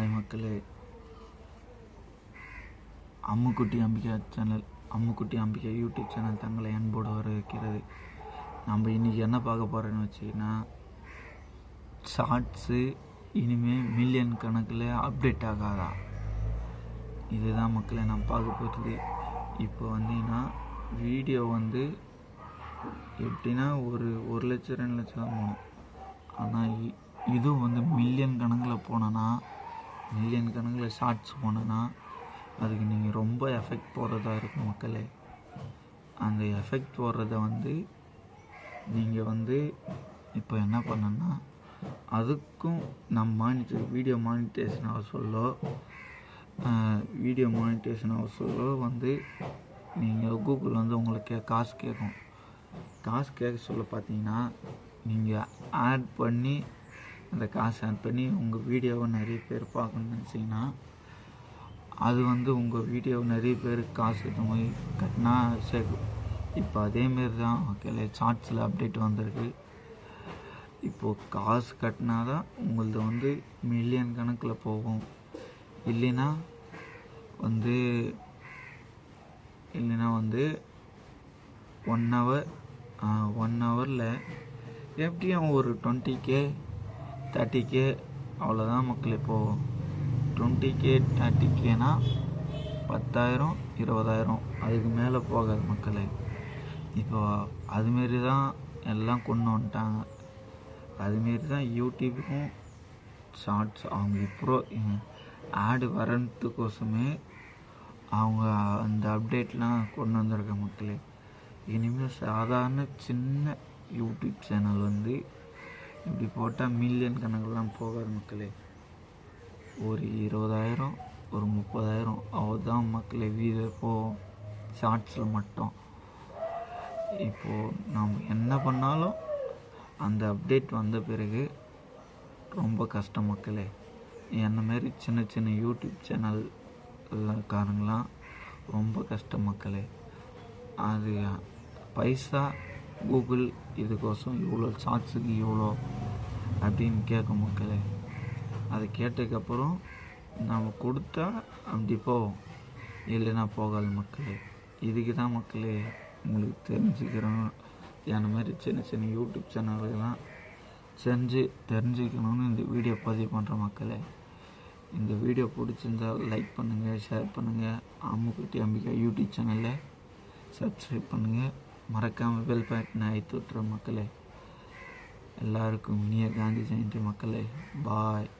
மக்களே. Ammukutty Ambika channel Ammukutty Ambika YouTube channel தங்களை அன்போடு வரவேற்கிறது. நம்ம இன்றைக்கி என்ன பார்க்க போகிறோன்னு வச்சிங்கன்னா ஷார்ட்ஸு இனிமேல் மில்லியன் கணக்கில் அப்டேட் ஆகாதா? இதுதான் மக்களை நான் பார்க்க போகிறது. இப்போ வந்தீங்கன்னா வீடியோ வந்து எப்படின்னா ஒரு ஒரு லட்சம் ரெண்டு லட்சம் தான் போகணும். ஆனால் இ- இதுவும் வந்து மில்லியன் கணக்கில் போனோன்னா மில்லியன் கணக்கில் ஷார்ட்ஸ் போனேன்னா அதுக்கு நீங்கள் ரொம்ப எஃபெக்ட் போடுறதா இருக்கும் மக்களே. அந்த எஃபெக்ட் போடுறத வந்து நீங்கள் வந்து இப்போ என்ன பண்ணனா அதுக்கும் நம்ம மானிட்டர் வீடியோ மானிட்டேஷன் ஆக சொல்லோ வீடியோ மானிட்டேஷன் ஆக சொல்லோ வந்து நீங்கள் கூகுள் வந்து உங்களுக்கு காசு கேட்கும். காசு கேட்க சொல்ல பார்த்தீங்கன்னா நீங்கள் ஆட் பண்ணி அந்த காசு ஆன் பண்ணி உங்கள் வீடியோவை நிறைய பேர் பார்க்கணும்னு நினச்சிங்கன்னா அது வந்து உங்கள் வீடியோவை நிறைய பேர் காசு எடுத்து போய் கட்டினா சேர்க்கும் இப்போ அதேமாரி தான் ஓகே ஷார்ட்ஸில் அப்டேட் வந்திருக்கு. இப்போது காசு கட்டினா தான் உங்களது வந்து மில்லியன் கணக்கில் போகும். இல்லைன்னா வந்து இல்லைன்னா வந்து ஒன் ஹவர் ஒன் ஹவரில் எப்படியும் ஒரு டுவெண்ட்டி கே தேர்ட்டி கே அவ்வளோதான் மக்கள். இப்போது டுவெண்ட்டி கே தேர்ட்டி கேனா பத்தாயிரம் இருபதாயிரம். அதுக்கு மேலே போகாது மக்களே. இப்போ அதுமாரி தான் எல்லாம் கொண்டு வந்துட்டாங்க. அதுமாரி தான் யூடியூப்புக்கும் ஷார்ட்ஸ் அவங்க இப்போ ஆடு வரத்துக்கோசமே அவங்க அந்த அப்டேட்லாம் கொண்டு வந்திருக்க மக்களே. இனிமேல் சாதாரண சின்ன யூடியூப் சேனல் வந்து இப்படி போட்டால் மில்லியன் கணக்கெல்லாம் போகாது மக்களே. ஒரு இருபதாயிரம் ஒரு முப்பதாயிரம் அவ்வளோதான் மக்களே. வீடியோ போகும் ஷார்ட்ஸில் மட்டும். இப்போது நாம் என்ன பண்ணாலும் அந்த அப்டேட் வந்த பிறகு ரொம்ப கஷ்டம் மக்களே. என்ன மாரி சின்ன சின்ன யூடியூப் சேனல் காரங்களாம் ரொம்ப கஷ்டம் மக்களே. அது பைசா கூகுள் இதுக்கோசம் இவ்வளோ சாட்ஸுக்கு இவ்வளோ அப்படின்னு கேட்கும் மக்களே. அதை கேட்டதுக்கப்புறம் நாம் கொடுத்தா அப்படி போவோம் இல்லைன்னா போகாது மக்களே. இதுக்கு தான் மக்களே உங்களுக்கு தெரிஞ்சுக்கிறோம். அந்த மாதிரி சின்ன சின்ன யூடியூப் சேனல்கள்லாம் செஞ்சு தெரிஞ்சுக்கணும்னு இந்த வீடியோ பதிவு பண்ணுற மக்களே. இந்த வீடியோ பிடிச்சிருந்தா லைக் பண்ணுங்கள் ஷேர் பண்ணுங்கள் அம்முக்குட்டி அம்பிகா யூடியூப் சேனலில் சப்ஸ்கிரைப் பண்ணுங்கள் மறக்காமல் பெல் பட்டனை அழுத்தி விட்டுற மக்களே. எல்லாருக்கும் இனிய காந்தி ஜெயந்தி மக்களே. பாய்